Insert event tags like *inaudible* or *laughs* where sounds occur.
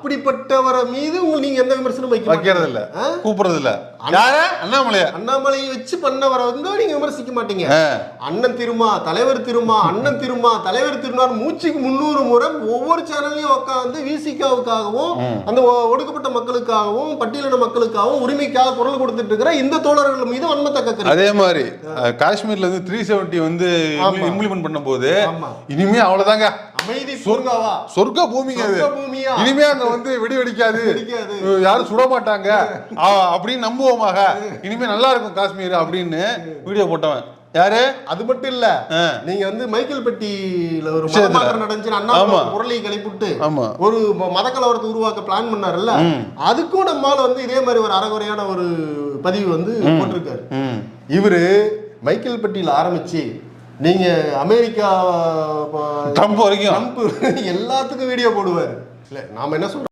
அப்படிப்பட்டவரை மீது உங்க நீங்க எந்த விமர்சனம் வைக்க வைக்கிறது இல்ல? கூப்பிடுறது இல்ல அண்ணாமலையா? அண்ணாமலையை வச்சு பண்ணவரை வந்து நீங்க விமர்சிக்க மாட்டீங்க. அண்ணன் திருமா தலைவர் திருமா அண்ணன் திருமா தலைவர் திருமார் மூச்சுக்கு முன்னூறு முறை ஒவ்வொரு சேனல்லையும் உட்காந்து விசிகாவுக்காகவும் அந்த ஒடுக்கப்பட்ட மக்களுக்காகவும் பட்டியலின மக்களுக்காகவும் உரிமைக்காக குரல் கொடுத்துட்டு இருக்கிற இந்த தோழர்கள் மீது வன்மத்தை கக்குறீங்க அதே மாதிரி காஷ்மீர்ல இருந்து த்ரீ செவன்டி வந்து. இம்ப்ளிமெண்ட் பண்ணும்போது. இனிமே அவ்வளவுதாங்க. அமைதி பூங்காவா? சொர்க்க பூமிங்க? இனிமே அங்க வந்து வெடி வெடிக்காது. யாரும் சுட மாட்டாங்க அப்படின்னு நம்புவோமாக இனிமே நல்லா இருக்கும் காஷ்மீர் அப்படின்னு வீடியோ போட்டவன். யாரு? அது மட்டும் இல்ல. நீங்க வந்து மைக்கேல் பெட்டியில ஒரு. மதமாற்றம் நடந்துச்சு அண்ணா. முரளியை கிளப்பிட்டு. ஒரு மத கலவரத்தை உருவாக்க பிளான் பண்ணாருல்ல? அதுக்கும் நம்மால வந்து இதே மாதிரி ஒரு அறகுறையான ஒரு பதிவு வந்து போட்டிருக்காரு. இவரு மைக்கேல் பெட்டியில ஆரம்பிச்சு நீங்க அமெரிக்கா ட்ரம்ப் வரைக்கும். ட்ரம்ப் *laughs* எல்லாத்துக்கும் வீடியோ போடுவாரு. இல்ல நாம என்ன சொல்றோம்?